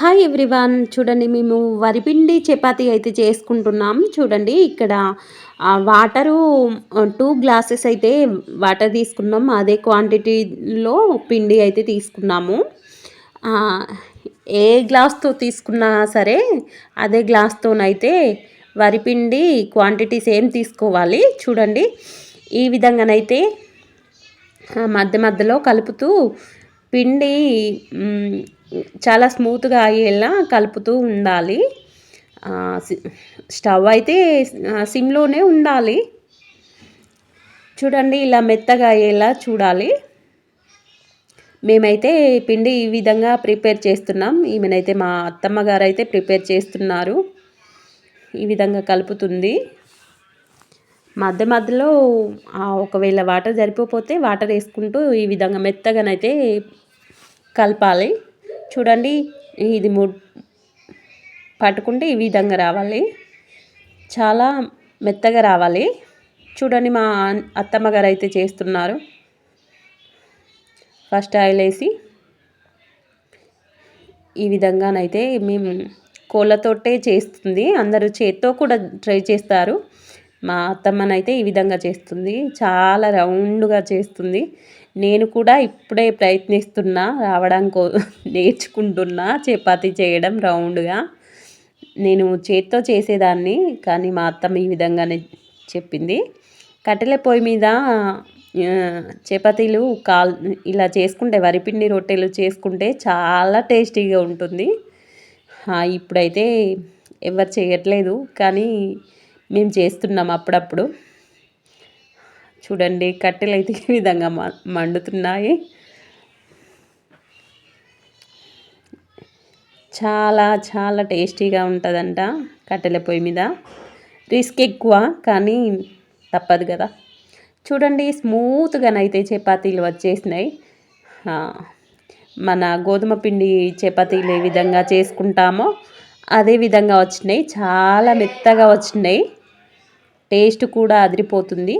Hi everyone చూడండి మేము వరిపిండి చపాతీ అయితే చేసుకుంటున్నాం. చూడండి ఇక్కడ వాటరు టూ గ్లాసెస్ అయితే వాటర్ తీసుకున్నాం. అదే క్వాంటిటీలో పిండి అయితే తీసుకున్నాము. ఏ గ్లాస్తో తీసుకున్నా సరే అదే గ్లాస్తోనైతే వరిపిండి క్వాంటిటీ సేమ్ తీసుకోవాలి చూడండి. ఈ విధంగానైతే మధ్య మధ్యలో కలుపుతూ పిండి చాలా స్మూత్గా అయ్యేలా కలుపుతూ ఉండాలి. స్టవ్ అయితే సిమ్లోనే ఉండాలి. చూడండి ఇలా మెత్తగా అయ్యేలా చూడాలి. మేమైతే పిండి ఈ విధంగా ప్రిపేర్ చేస్తున్నాం. ఈమెనైతే మా అత్తమ్మ గారు అయితే ప్రిపేర్ చేస్తున్నారు. ఈ విధంగా కలుపుతుంది. మధ్య మధ్యలో ఒకవేళ వాటర్ సరిపోతే వాటర్ వేసుకుంటూ ఈ విధంగా మెత్తగానైతే కలపాలి. చూడండి ఇది ము పట్టుకుంటే ఈ విధంగా రావాలి. చాలా మెత్తగా రావాలి. చూడండి మా అత్తమ్మ గారు అయితే చేస్తున్నారు. ఫస్ట్ ఆయిల్ వేసి ఈ విధంగానైతే మేము కోళ్ళతోటే చేస్తుంది. అందరూ చేత్తో కూడా ట్రై చేస్తారు. మా అత్తమ్మనైతే ఈ విధంగా చేస్తుంది. చాలా రౌండ్గా చేస్తుంది. నేను కూడా ఇప్పుడే ప్రయత్నిస్తున్నా రావడం కో నేర్చుకుంటున్నా చపాతి చేయడం రౌండ్గా. నేను చేత్తో చేసేదాన్ని కానీ మా అత్తమ్మ ఈ విధంగానే చెప్పింది. కట్టెల పొయ్యి మీద చపాతీలు కాల్ ఇలా చేసుకుంటే వరిపిండి రొట్టెలు చేసుకుంటే చాలా టేస్టీగా ఉంటుంది. ఇప్పుడైతే ఎవరు చేయట్లేదు కానీ మేము చేస్తున్నాం అప్పుడప్పుడు. చూడండి కట్టెలు అయితే ఈ విధంగా మండుతున్నాయి. చాలా చాలా టేస్టీగా ఉంటుందంట కట్టెల పొయ్యి మీద. రిస్క్ ఎక్కువ కానీ తప్పదు కదా. చూడండి స్మూత్గానైతే చపాతీలు వచ్చేసినాయి. మన గోధుమ పిండి చపాతీలు ఏ విధంగా చేసుకుంటామో అదే విధంగా వచ్చినాయి. చాలా మెత్తగా వచ్చినాయి. టేస్ట్ కూడా అదిరిపోతుంది.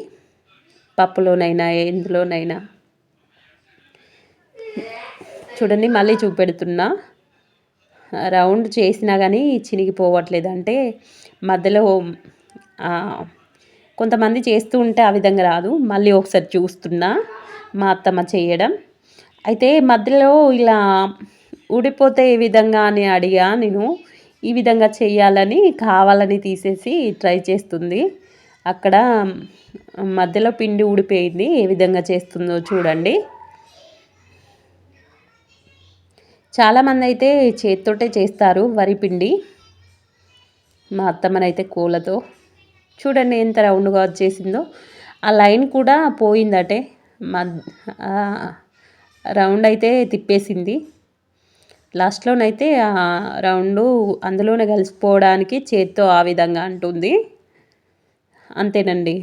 పప్పులోనైనా ఎందులోనైనా. చూడండి మళ్ళీ చూపెడుతున్నా. రౌండ్ చేసినా కానీ చినిగిపోవట్లేదు అంటే మధ్యలో కొంతమంది చేస్తూ ఉంటే ఆ విధంగా రాదు. మళ్ళీ ఒకసారి చూస్తున్నా మా అత్తమ్మ చేయడం. అయితే మధ్యలో ఇలా ఊడిపోతే ఏ విధంగా అని అడిగా నేను. ఈ విధంగా చేయాలని కావాలని తీసేసి ట్రై చేస్తుంది. అక్కడ మధ్యలో పిండి ఊడిపోయింది. ఏ విధంగా చేస్తుందో చూడండి. చాలామంది అయితే చేతితోటే చేస్తారు వరి పిండి. మా అత్తమ్మనైతే కోళ్ళతో. చూడండి ఎంత రౌండ్గా వచ్చేసిందో ఆ లైన్ కూడా పోయిందటే. రౌండ్ అయితే తిప్పేసింది. లాస్ట్లోనైతే రౌండు అందులోనే కలిసిపోవడానికి చేత్తో ఆ విధంగా అంటుంది. అంతేనండి.